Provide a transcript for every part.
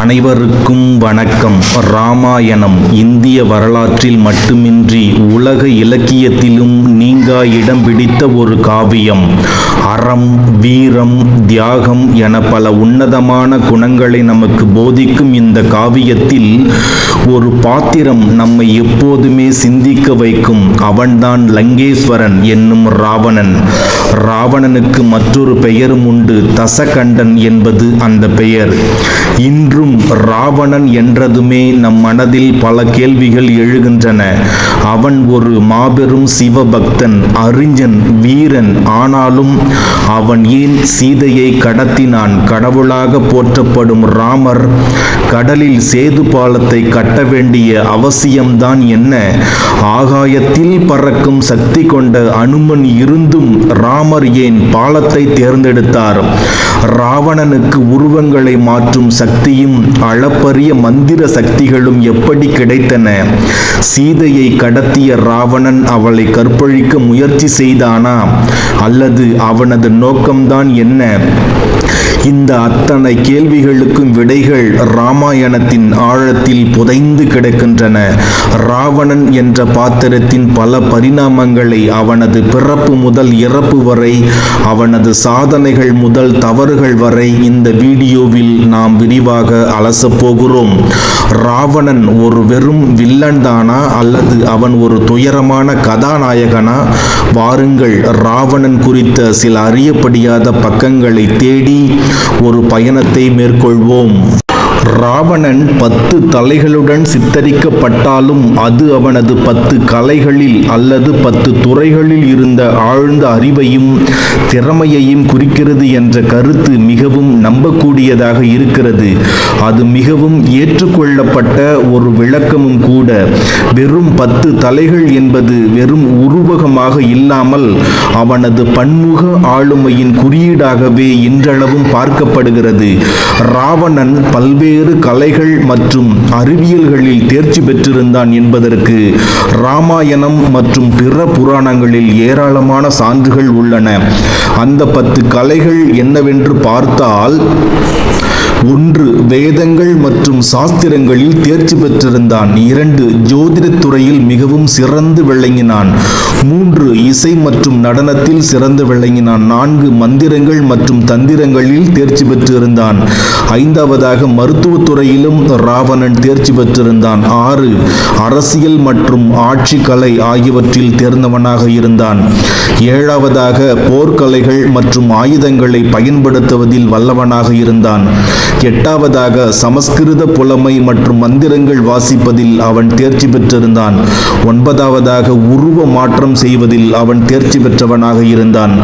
அனைவருக்கும் வணக்கம். ராமாயணம் இந்திய வரலாற்றில் மட்டுமின்றி உலக இலக்கியத்திலும் நீங்கா இடம் பிடித்த ஒரு காவியம். அறம் வீரம் தியாகம் என பல உன்னதமான குணங்களை நமக்கு போதிக்கும் இந்த காவியத்தில் ஒரு பாத்திரம் நம்மை எப்போதுமே சிந்திக்க வைக்கும். அவன்தான் லங்கேஸ்வரன் என்னும் ராவணன். ராவணனுக்கு மற்றொரு பெயரும் உண்டு. தசகண்டன் என்பது அந்த பெயர். இன்றும் ராவணன் என்றதுமே நம் மனதில் பல கேள்விகள் எழுகின்றன. அவன் ஒரு மாபெரும் சிவபக்தன் அறிஞன் வீரன். ஆனாலும் அவன் ஏன் சீதையை கடத்தினான்? கடவுளாக போற்றப்படும் ராமர் கடலில் சேது பாலத்தை கட்ட வேண்டிய அவசியம்தான் என்ன? ஆகாயத்தில் பறக்கும் சக்தி கொண்ட அனுமன் இருந்தும் ராமர் ஏன் பாலத்தை தேர்ந்தெடுத்தார்? ராவணனுக்கு உருவங்களை மாற்றும் சக்தியும் அளப்பரிய மந்திர சக்திகளும் எப்படி கிடைத்தன? சீதையை கடத்திய ராவணன் அவளை கற்பழிக்க முயற்சி செய்தானா? அல்லது அவனது நோக்கம்தான் என்ன? இந்த அத்தனை கேள்விகளுக்கும் விடைகள் ராமாயணத்தின் ஆழத்தில் புதைந்து கிடக்கின்றன. ராவணன் என்ற பாத்திரத்தின் பல பரிணாமங்களை அவனது பிறப்பு முதல் இறப்பு வரை அவனது சாதனைகள் முதல் தவறுகள் வரை இந்த வீடியோவில் நாம் விரிவாக அலசப் போகிறோம். ராவணன் ஒரு வெறும் வில்லன் தானா அல்லது அவன் ஒரு துயரமான கதாநாயகனா? வாருங்கள் ராவணன் குறித்த சில அறியப்படியாத பக்கங்களை தேடி ஒரு பயணத்தை மேற்கொள்வோம். ராவணன் பத்து தலைகளுடன் சித்தரிக்கப்பட்டாலும் அது அவனது பத்து கலைகளில் அல்லது பத்து துறைகளில் இருந்த ஆழ்ந்த அறிவையும் திறமையையும் குறிக்கிறது என்ற கருத்து மிகவும் நம்பக்கூடியதாக இருக்கிறது. அது மிகவும் ஏற்றுக்கொள்ளப்பட்ட ஒரு விளக்கமும் கூட. வெறும் பத்து தலைகள் என்பது வெறும் உருவகமாக இல்லாமல் அவனது பன்முக ஆளுமையின் குறியீடாகவே இன்றளவும் பார்க்கப்படுகிறது. ராவணன் பல்வேறு கலைகள் மற்றும் அறிவியல்களில் தேர்ச்சி பெற்றிருந்தான் என்பதற்கு ராமாயணம் மற்றும் பிற புராணங்களில் ஏராளமான சான்றுகள் உள்ளன. அந்த பத்து கலைகள் என்னவென்று பார்த்தால் ஒன்று வேதங்கள் மற்றும் சாஸ்திரங்களில் தேர்ச்சி பெற்றிருந்தான். இரண்டு ஜோதிடத் துறையில் மிகவும் சிறந்து விளங்கினான். மூன்று இசை மற்றும் நடனத்தில் சிறந்து விளங்கினான். நான்கு மந்திரங்கள் மற்றும் தந்திரங்களில் தேர்ச்சி பெற்றிருந்தான். ஐந்தாவதாக மருத்துவத் துறையிலும் ராவணன் தேர்ச்சி பெற்றிருந்தான். ஆறு அரசியல் மற்றும் ஆட்சி கலை ஆகியவற்றில் தேர்ந்தவனாக இருந்தான். ஏழாவதாக போர்க்கலைகள் மற்றும் ஆயுதங்களை பயன்படுத்துவதில் வல்லவனாக இருந்தான். எட்டாவதாக சமஸ்கிருத புலமை மற்றும் மந்திரங்கள் வாசிப்பதில் அவன் தேர்ச்சி பெற்றிருந்தான். ஒன்பதாவதாக உருவ மாற்றம் செய்வதில் அவன் தேர்ச்சி பெற்றவனாக இருந்தான்.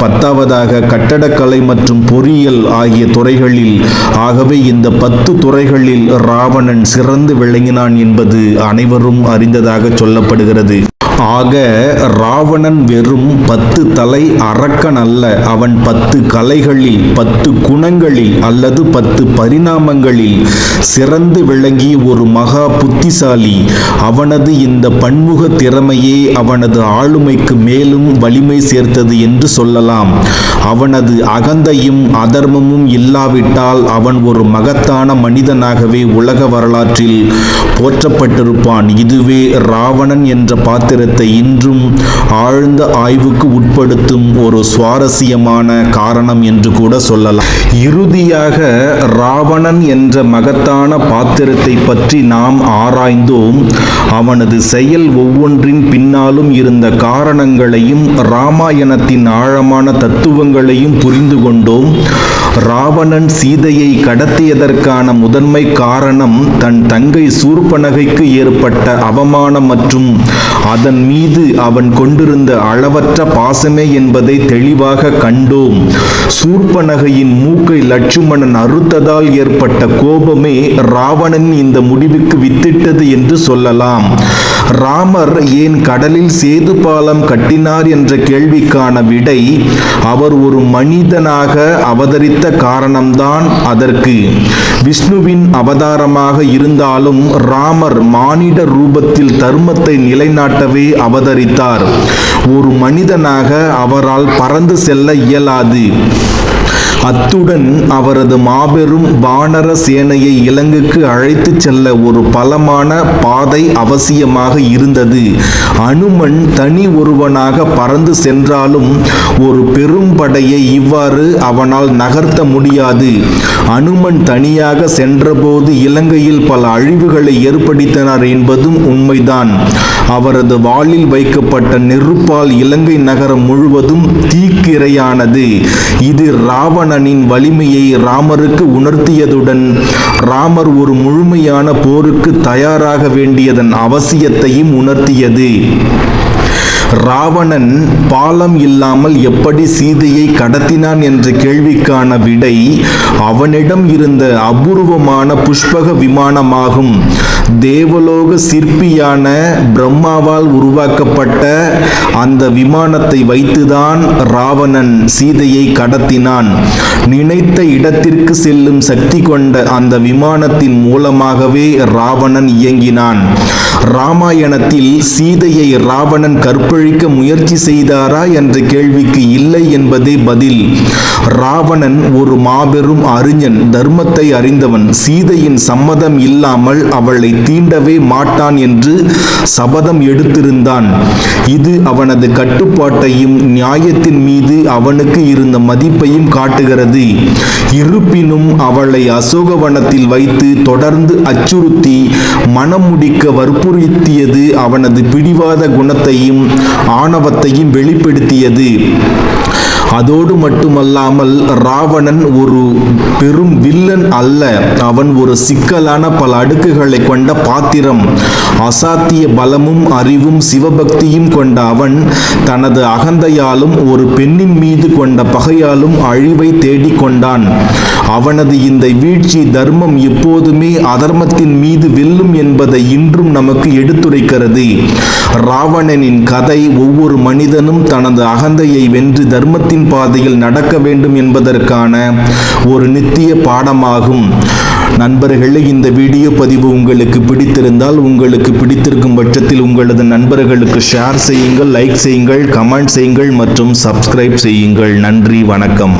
பத்தாவதாக கட்டடக்கலை மற்றும் பொறியியல் ஆகிய துறைகளில் ஆகவே இந்த பத்து துறைகளில் ராவணன் சிறந்து விளங்கினான் என்பது அனைவரும் அறிந்ததாக சொல்லப்படுகிறது. ஆக ராவணன் வெறும் பத்து தலை அரக்கன் அல்ல அவன் பத்து கலைகளில் பத்து குணங்களில் அல்லது பத்து பரிணாமங்களில் சிறந்து விளங்கிய ஒரு மகா புத்திசாலி. அவனது இந்த பன்முக திறமையே அவனது ஆளுமைக்கு மேலும் வலிமை சேர்த்தது என்று சொல்லலாம். அவனது அகந்தையும் அதர்மமும் இல்லாவிட்டால் அவன் ஒரு மகத்தான மனிதனாகவே உலக வரலாற்றில் போற்றப்பட்டிருப்பான். இதுவே ராவணன் என்ற பாத்திர பாத்திரத்தை இன்றும் ஆழ்ந்த ஆய்வுக்கு உட்படுத்தும் ஒரு சுவாரஸ்யமான காரணம் என்று கூட சொல்லலாம். இறுதியாக ராவணன் என்ற மகத்தான பாத்திரத்தை பற்றி நாம் ஆராய்ந்தோம். அவனது செயல் ஒவ்வொன்றின் பின்னாலும் இருந்த காரணங்களையும் ராமாயணத்தின் ஆழமான தத்துவங்களையும் புரிந்து கொண்டோம். ராவணன் சீதையை கடத்தியதற்கான முதன்மை காரணம் தன் தங்கை சூர்பனகைக்கு ஏற்பட்ட அவமானம் மற்றும் அதன் மீது அவன் கொண்டிருந்த அளவற்ற பாசமே என்பதை தெளிவாக கண்டோம். சூர்பனகையின் மூக்கை லட்சுமணன் அறுத்ததால் ஏற்பட்ட கோபமே ராவணன் இந்த முடிவுக்கு வித்திட்டது என்று சொல்லலாம். ராமர் ஏன் கடலில் சேது பாலம் கட்டினார் என்ற கேள்விக்கான விடை அவர் ஒரு மனிதனாக அவதரித்த காரணம்தான் அதற்கு. விஷ்ணுவின் அவதாரமாக இருந்தாலும் ராமர் மானிட ரூபத்தில் தர்மத்தை நிலைநாட்டவே அவதரித்தார். ஒரு மனிதனாக அவரால் பறந்து செல்ல இயலாது. அத்துடன் அவரது மாபெரும் வானர சேனையை இலங்கைக்கு அழைத்துச் செல்ல ஒரு பலமான பாதை அவசியமாக இருந்தது. அனுமன் தனி ஒருவனாக பறந்து சென்றாலும் ஒரு பெரும் படையை இவ்வாறு அவனால் நகர்த்த முடியாது. அனுமன் தனியாக சென்றபோது இலங்கையில் பல அழிவுகளை ஏற்படுத்தினார் என்பதும் உண்மைதான். அவரது வாளில் வைக்கப்பட்ட நெருப்பால் இலங்கை நகரம் முழுவதும் தீக்கிரையானது. இது ராவணனின் வலிமையை ராமருக்கு உணர்த்தியதுடன் ராமர் ஒரு முழுமையான போருக்கு தயாராக வேண்டியதன் அவசியத்தையும் உணர்த்தியது. ராவணன் பாலம் இல்லாமல் எப்படி சீதையை கடத்தினான் என்ற கேள்விக்கான விடை அவனிடம் இருந்த அபூர்வமான புஷ்பக விமானமாகும். தேவலோக சிற்பியான பிரம்மாவால் உருவாக்கப்பட்ட அந்த விமானத்தை வைத்துதான் ராவணன் சீதையை கடத்தினான். நினைத்த இடத்திற்கு செல்லும் சக்தி கொண்ட அந்த விமானத்தின் மூலமாகவே ராவணன் இயங்கினான். ராமாயணத்தில் சீதையை ராவணன் கற்பழிக்க முயற்சி செய்தாரா என்ற கேள்விக்கு இல்லை என்பதே பதில். ராவணன் ஒரு மாபெரும் அறிஞன் தர்மத்தை அறிந்தவன். சீதையின் சம்மதம் இல்லாமல் அவளை தீண்டவே மாட்டான் என்று சபதம் எடுத்திருந்தான். இது அவனது கட்டுப்பாட்டையும் நியாயத்தின் மீது அவனுக்கு இருந்த மதிப்பையும் காட்டுகிறது. இருப்பினும் அவளை அசோகவனத்தில் வைத்து தொடர்ந்து அச்சுறுத்தி மனம் முடிக்க வற்புறுத்தியது அவனது பிடிவாத குணத்தையும் ஆணவத்தையும் வெளிப்படுத்தியது. அதோடு மட்டுமல்லாமல் ராவணன் ஒரு பெரும் வில்லன் அல்ல. அவன் ஒரு சிக்கலான பல அடுக்குகளை கொண்ட பாத்திரம். அசாத்திய பலமும் அறிவும் சிவபக்தியும் கொண்ட அவன் தனது அகந்தையாலும் ஒரு பெண்ணின் மீது கொண்ட பகையாலும் அழிவை தேடிக் கொண்டான். அவனது இந்த வீழ்ச்சி தர்மம் எப்போதுமே அதர்மத்தின் மீது வெல்லும் என்பதை இன்றும் நமக்கு எடுத்துரைக்கிறது. ராவணனின் கதை ஒவ்வொரு மனிதனும் தனது அகந்தையை வென்று தர்மத்தின் பாதையில் நடக்க வேண்டும் என்பதற்கான ஒரு நித்திய பாடமாகும். நண்பர்களே இந்த வீடியோ பதிவு உங்களுக்கு பிடித்திருந்தால் உங்களுக்கு பிடித்திருக்கும் பட்சத்தில் உங்களது நண்பர்களுக்கு ஷேர் செய்யுங்கள் லைக் செய்யுங்கள் கமெண்ட் செய்யுங்கள் மற்றும் சப்ஸ்கிரைப் செய்யுங்கள். நன்றி வணக்கம்.